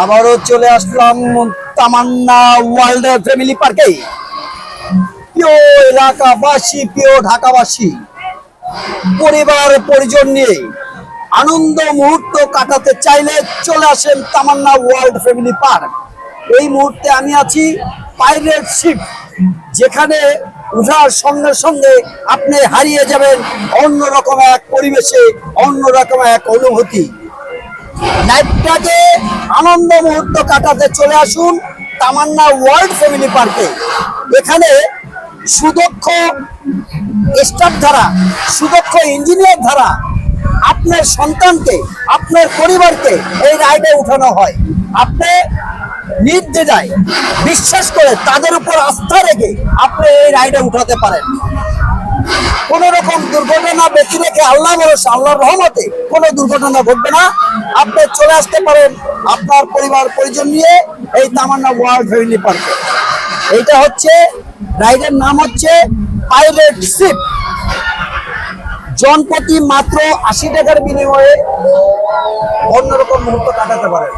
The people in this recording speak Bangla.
আবারও চলে আসলাম তামান্না ওয়ার্ল্ড ফ্যামিলি পার্কে। প্রিয় এলাকাবাসী, প্রিয় ঢাকাবাসী, পরিবার, পরিজন নিয়ে আনন্দ মুহূর্ত কাটাতে চাইলে চলে আসেন তামান্না ওয়ার্ল্ড ফ্যামিলি পার্ক। এই মুহূর্তে আমি আছি পাইরেট শিপ, যেখানে উঠার সঙ্গে সঙ্গে আপনি হারিয়ে যাবেন অন্যরকম এক পরিবেশে, অন্যরকম এক অনুভূতি। লাইফটাকে আনন্দ মুহূর্ত কাটাতে চলে আসুন তামান্না ওয়ার্ল্ড ফ্যামিলি পার্কে। এখানে সুদক্ষ স্টাফ দ্বারা সুদক্ষ ইঞ্জিনিয়ার দ্বারা আপনার সন্তানকে, আপনার পরিবারকে এই রাইডে উঠানো হয়। আপনি নির্দ্বিধায় বিশ্বাস করে তাদের উপর আস্থা রেখে আপনি এই রাইডে উঠাতে পারেন। কোন রকম দুর্ঘটনা বেঁচে রেখে আল্লাহ ভরসা, আল্লাহর রহমতে কোনো দুর্ঘটনা ঘটবে না। আপনি চলে আসতে পারেন আপনার পরিবার পরিজন নিয়ে এই তামান্না ওয়ার্ল্ড ফ্যামিলি পার্কে। এইটা হচ্ছে, রাইডের নাম হচ্ছে পাইলট শিপ। জনপ্রতি মাত্র আশি টাকার বিনিময়ে অন্যরকম মুহূর্ত কাটাতে পারেন।